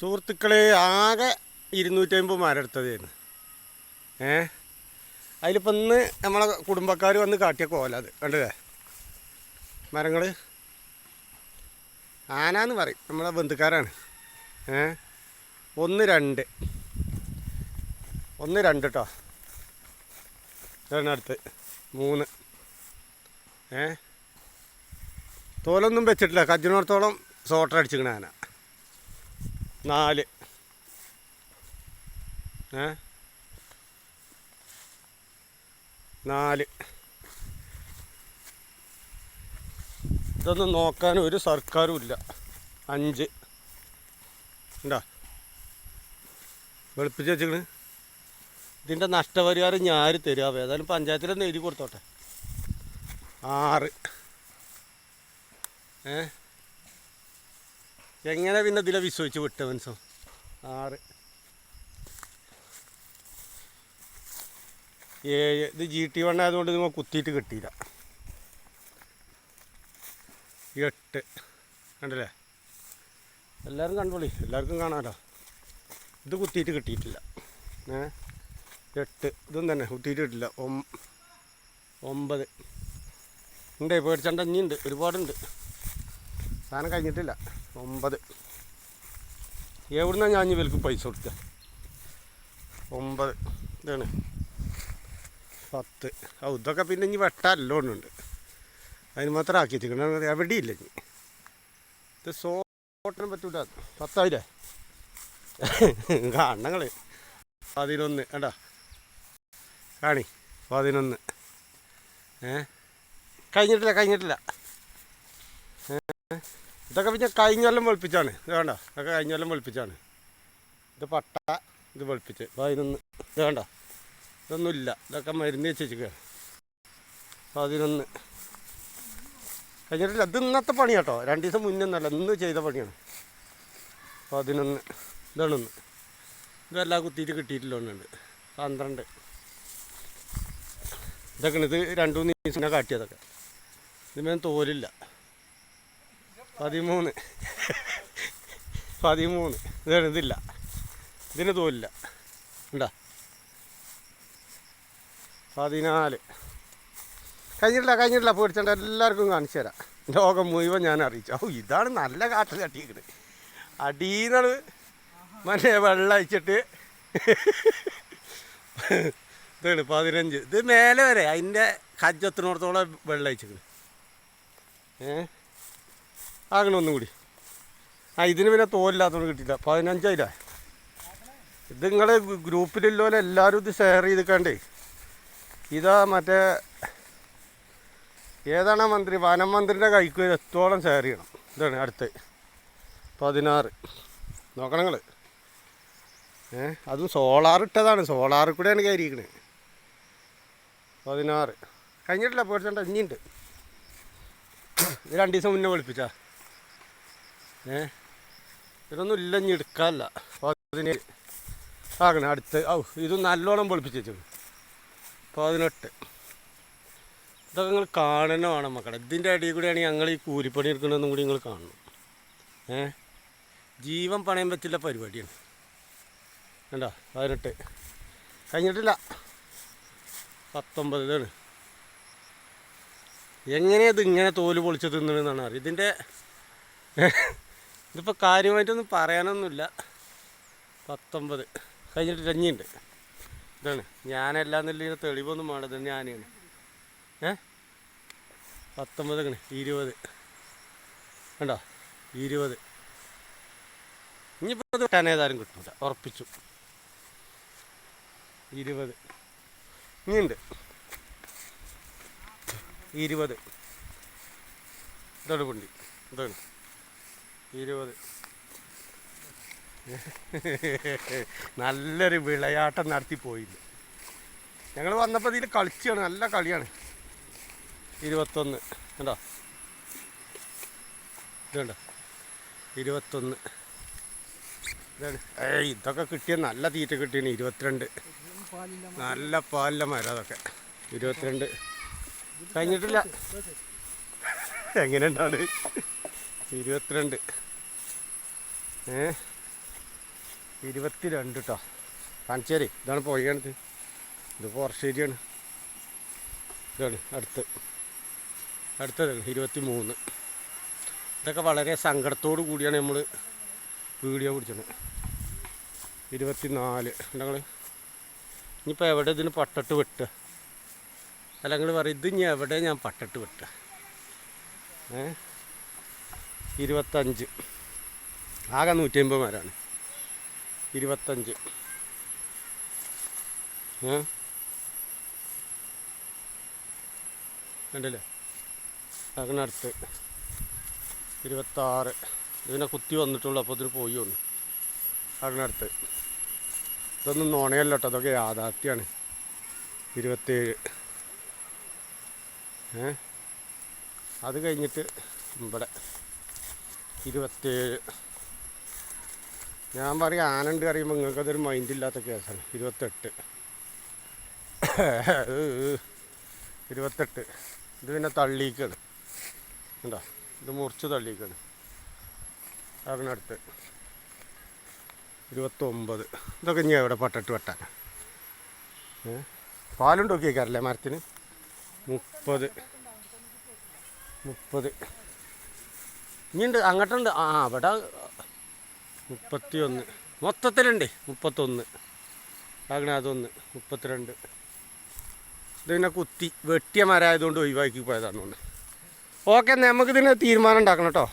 സുഹൃത്തുക്കളെ ആകെ ഇരുന്നൂറ്റമ്പത് മരം എടുത്തതായിരുന്നു ഏ? അതിലിപ്പോൾ ഇന്ന് നമ്മളെ കുടുംബക്കാർ വന്ന് കാട്ടിയ കോല അത്. കണ്ടില്ലേ? മരങ്ങൾ ആനാന്ന് പറയും. നമ്മളെ ബന്ധുക്കാരാണ്. ഏ? ഒന്ന് രണ്ട്. ഒന്ന് രണ്ട് കേട്ടോ ഇതാണ് അടുത്ത്. മൂന്ന്. ഏ? തോലൊന്നും വെച്ചിട്ടില്ല. കജ്ജിനോടത്തോളം സോട്ടർ അടിച്ചിക്കണ ആന. നാല്. ഏ? നാല്. ഇതൊന്നും നോക്കാൻ ഒരു സർക്കാരും ഇല്ല. അഞ്ച്. ഉണ്ടാ വെളുപ്പിച്ച് വെച്ചിക്കണ്. ഇതിന്റെ നഷ്ടപരിഹാരം ഞാൻ തരിക ഏതായാലും പഞ്ചായത്തിലൊന്ന് എഴുതി കൊടുത്തോട്ടെ. ആറ്. ഏ? എങ്ങനെ പിന്നെ ഇതിലെ വിശ്വസിച്ച് വിട്ട മനസ്സോ ആറ്. ഏഴ്. ഇത് ജി ടി വൺ ആയതുകൊണ്ട് നിങ്ങൾ കുത്തിയിട്ട് കിട്ടിയില്ല. എട്ട്. കണ്ടല്ലേ? എല്ലാവരും കണ്ടോളി. എല്ലാവർക്കും കാണാമല്ലോ ഇത് കുത്തിയിട്ട് കിട്ടിയിട്ടില്ല. ഏ? എട്ട്. ഇതും തന്നെ കുത്തിയിട്ട് കിട്ടില്ല ഒമ്പത്. ഉണ്ട് പേടിച്ചണ്ട ഇനിയുണ്ട്. ഒരുപാടുണ്ട്. സാധനം കഴിഞ്ഞിട്ടില്ല. ഒമ്പത്. എവിടുന്നാണ് ഞാൻ ഇവർക്ക് പൈസ കൊടുക്കുക ഒമ്പത്. ഇതാണ്. പത്ത്. ആ ഇതൊക്കെ പിന്നെ ഇനി വെട്ടാല്ലോ ഉണ്ട് അതിന് മാത്രം ആക്കി തീർക്കണം എവിടെയില്ല ഇനി? ഇത് സോട്ടിനും പറ്റൂല. പത്തായില്ലേ? കാണണങ്ങൾ പതിനൊന്ന്. കണ്ടാ? കാണി. പതിനൊന്ന്. ഏ? കഴിഞ്ഞിട്ടില്ല കഴിഞ്ഞിട്ടില്ല. ഇതൊക്കെ പിന്നെ കഴിഞ്ഞ കൊല്ലം വെളുപ്പിച്ചാണ്. ഇത് വേണ്ട ഇതൊക്കെ കഴിഞ്ഞ കൊല്ലം വെളുപ്പിച്ചാണ്. ഇത് പട്ട ഇത് വെളുപ്പിച്ച്. പതിനൊന്ന് ഇത് വേണ്ട ഇതൊന്നുമില്ല ഇതൊക്കെ മരുന്ന് വെച്ച് അപ്പോൾ അതിനൊന്ന് കഴിഞ്ഞിട്ടില്ല. അത് ഇന്നത്തെ പണി കേട്ടോ. രണ്ട് ദിവസം മുന്നൊന്നല്ല ഇന്ന് ചെയ്ത പണിയാണ്. അപ്പോൾ അതിനൊന്ന് ഇതാണൊന്ന്. ഇതെല്ലാം കുത്തിയിട്ട് കിട്ടിയിട്ടില്ല പന്ത്രണ്ട്. ഇതൊക്കെയാണ്. ഇത് രണ്ടു മൂന്ന് ദിവസം കാട്ടിയതൊക്കെ. ഇതിന് തോലില്ല. പതിമൂന്ന്. പതിമൂന്ന്. ഇതാണ് ഇതില്ല. ഇതിന് തോലില്ല. ഉണ്ടാ പതിനാല്. കഴിഞ്ഞിട്ടില്ല കഴിഞ്ഞിട്ടില്ല. പേടിച്ചേണ്ട എല്ലാവർക്കും കാണിച്ചു തരാം. ലോകം മുഴുവൻ ഞാൻ അറിയിച്ചു. ഓ ഇതാണ് നല്ല കാട്ടിൽ തട്ടിയിരിക്കുന്നത് അടീന്നത് മറ്റേ വെള്ളം അയച്ചിട്ട് ഇതാണ് പതിനഞ്ച്. ഇത് മേലെ വരെ അതിന്റെ കജ്ജത്തിനോടത്തോളം വെള്ളം അയച്ചിരിക്കുന്നത് ഏ? ആകണം ഒന്നും കൂടി. ആ ഇതിന് പിന്നെ തോലില്ലാത്തതുകൊണ്ട് കിട്ടിയില്ല. പതിനഞ്ചായില്ല ഇത് നിങ്ങളെ ഗ്രൂപ്പിലുള്ളവരെ എല്ലാവരും ഇത് ഷെയർ ചെയ്തിക്കണ്ടേ. ഇതാ മറ്റേ ഏതാണ് മന്ത്രി? വനം മന്ത്രിന്റെ കൈക്ക് എത്തോളം ഷെയർ ചെയ്യണം? ഇതാണ് അടുത്ത്. പതിനാറ്. നോക്കണം നിങ്ങൾ ഏ അതും സോളാർ ഇട്ടതാണ്. സോളാറിൽ കൂടെയാണ് കയറിയിരിക്കണത് പതിനാറ്. കഴിഞ്ഞിട്ടില്ല പേടിച്ചണ്ട ഇനിയുണ്ട്. ഇത് രണ്ട് ദിവസം മുന്നേ വിളിപ്പിച്ചാ. ഏ? ഇതൊന്നും ഇല്ല ഇനി എടുക്കാനല്ല. അതിന് ആകണേ അടുത്ത്. ഔ ഇത് നല്ലോണം പൊളിപ്പിച്ച് പതിനെട്ട്. ഇതൊക്കെ നിങ്ങൾ കാണുന്ന വേണം മക്കളെ. ഇതിന്റെ അടിയിൽ കൂടെയാണ് ഞങ്ങൾ ഈ കൂലിപ്പണി എടുക്കുന്നതെന്നും കൂടി നിങ്ങൾ കാണണം. ഏ? ജീവൻ പണയം പറ്റില്ല പരിപാടിയാണ്. വേണ്ട പതിനെട്ട്. കഴിഞ്ഞിട്ടില്ല. പത്തൊമ്പത്. ഇതാണ്. എങ്ങനെയാ ഇത് ഇങ്ങനെ തോൽ പൊളിച്ച് തിന്നണമെന്നാണ് അറിയാം. ഇതിന്റെ ഇതിപ്പോൾ കാര്യമായിട്ടൊന്നും പറയാനൊന്നുമില്ല. പത്തൊമ്പത്. കഴിഞ്ഞിട്ട് രഞ്ഞിയുണ്ട് ഇതാണ്. ഞാനല്ലാന്നില്ല തെളിവൊന്നും വേണ്ടത് ഞാനാണ് ഏ? പത്തൊമ്പത് കണ് ഇരുപത്. കണ്ടോ? ഇരുപത്. ഇനിയിപ്പോൾ അത് ഏതായാലും കിട്ടില്ല ഉറപ്പിച്ചു. ഇരുപത്. ഇനിയുണ്ട്. ഇരുപത്. ഇതോട് പുണ്ടി. ഇതാണ്. ഇരുപത്. നല്ലൊരു വിളയാട്ടം നടത്തി പോയില്ല. ഞങ്ങൾ വന്നപ്പോൾ ഇതിൽ കളിച്ചാണ് നല്ല കളിയാണ്. ഇരുപത്തൊന്ന്. കണ്ടോ? ഇതുണ്ടോ? ഇരുപത്തൊന്ന്. ഇതാണ്. ഏയ് ഇതൊക്കെ കിട്ടിയ നല്ല തീറ്റ കിട്ടിയാണ് ഇരുപത്തിരണ്ട്. നല്ല പാലിലെ മരം അതൊക്കെ. ഇരുപത്തിരണ്ട്. കഴിഞ്ഞിട്ടില്ല. എങ്ങനെ ഉണ്ടാണ് ഇരുപത്തിരണ്ട്. ഏ? ഇരുപത്തിരണ്ട് കേട്ടോ കാണിച്ചേരി. ഇതാണ് പോയിക്കണത് ഇത് പോർശ്ശേരിയാണ് ഇതാണ് അടുത്ത്. അടുത്തത് ഇരുപത്തി മൂന്ന് ഇതൊക്കെ വളരെ സങ്കടത്തോടു കൂടിയാണ് നമ്മൾ വീഡിയോ പിടിച്ചത്. ഇരുപത്തിനാല്. ഞങ്ങൾ ഇനിയിപ്പോൾ എവിടെ ഇതിന് പട്ടിട്ട് വെട്ടുക? അല്ല നിങ്ങൾ പറയും ഇത് ഇനി എവിടെ ഞാൻ പട്ടിട്ട് വെട്ടുക? ഏ? ഇരുപത്തഞ്ച്. ആകെ നൂറ്റി അമ്പത് മരമാണ് ഇരുപത്തഞ്ച് കണ്ടില്ലേ? അതിനടുത്ത് ഇരുപത്താറ്. ഇതിനെ കുത്തി വന്നിട്ടുള്ളൂ അപ്പോൾ ഇതിന് പോയി ഒന്ന് അതിനടുത്ത് ഇതൊന്നും നോണയല്ല കേട്ടോ അതൊക്കെ യാഥാർത്ഥ്യമാണ് ഇരുപത്തേഴ്. ഏ? അത് കഴിഞ്ഞിട്ട് ഇവിടെ. ഇരുപത്തേഴ് ഞാൻ പറയും ആനണ്ട് അറിയുമ്പോൾ നിങ്ങൾക്ക് അതൊരു മൈൻഡ് ഇല്ലാത്ത കേസാണ്. ഇരുപത്തെട്ട്. ഇരുപത്തെട്ട്. ഇത് പിന്നെ തള്ളിക്കാണ്. എന്താ ഇത് മുറിച്ച് തള്ളിക്കാണ്. അതിനടുത്ത് ഇരുപത്തൊമ്പത്. ഇതൊക്കെ ഇനി എവിടെ പട്ടിട്ട് വെട്ടാൻ? ഏ പാലുണ്ട് നോക്കിയേക്കാറല്ലേ മരത്തിന്? മുപ്പത്. മുപ്പത്. ഇനിയുണ്ട് അങ്ങോട്ടുണ്ട്. ആ അവിടെ മുപ്പത്തി ഒന്ന് മൊത്തത്തിലുണ്ട് മുപ്പത്തൊന്ന്. അങ്ങനെ അതൊന്ന് മുപ്പത്തിരണ്ട് ഇതിനെ കുത്തി വെട്ടിയ മരമായതുകൊണ്ട് ഒഴിവാക്കി പോയതാണ് ഒന്ന് ഓക്കെ നമുക്കിതിന് തീരുമാനം ഉണ്ടാക്കണം കേട്ടോ.